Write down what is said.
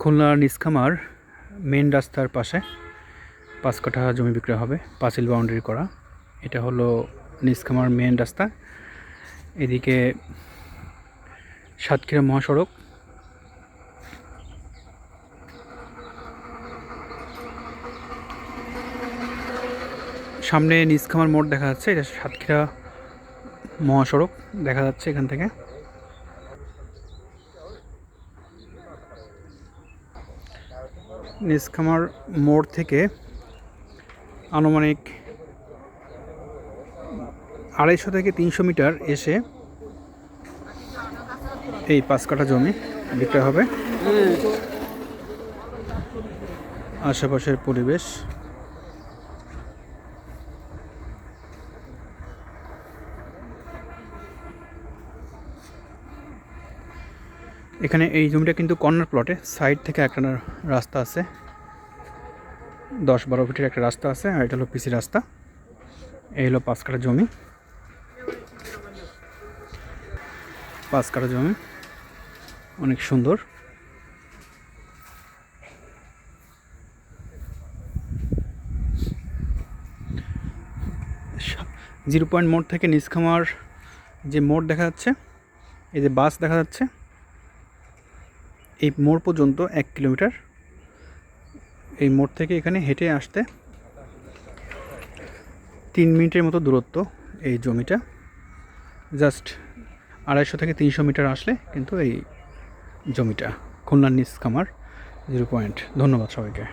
খুলনার নিসখামার মেন রাস্তার পাশে পাঁচ কাঠা জমি বিক্রয় হবে, পাঁচিল বাউন্ডারি করা। এটা হলো নিসখামার মেন রাস্তা। এদিকে সাতক্ষীরা মহাসড়ক। সামনে নিসখামার মোড় দেখা যাচ্ছে, এটা সাতক্ষীরা মহাসড়ক দেখা যাচ্ছে এখান থেকে। নিসখামার মোড় থেকে আনুমানিক আড়াইশো থেকে তিনশো মিটার এসে এই পাঁচ কাঠা জমি বিক্রয় হবে। আশেপাশের পরিবেশ এখানে এই জমিটা কিন্তু কর্নার প্লটে, সাইড থেকে একটা রাস্তা আছে। দশ বারো ফিটের একটা রাস্তা আছে, আর এটা হলো পিসি রাস্তা। এই হলো পাঁচ কাটা জমি। পাঁচ কাটা জমি। অনেক সুন্দর। জিরো পয়েন্ট মোড় থেকে নিচখামার যে মোড় দেখা যাচ্ছে, এই যে বাস দেখা যাচ্ছে। এই মোড় পর্যন্ত এক কিলোমিটার। এই মোড় থেকে এখানে হেঁটে আসতে তিন মিনিটের মতো দূরত্ব এই জমিটা। জাস্ট আড়াইশো থেকে তিনশো মিটার আসলে কিন্তু এই জমিটা খুলনার নিস জিরো পয়েন্ট। ধন্যবাদ সবাইকে।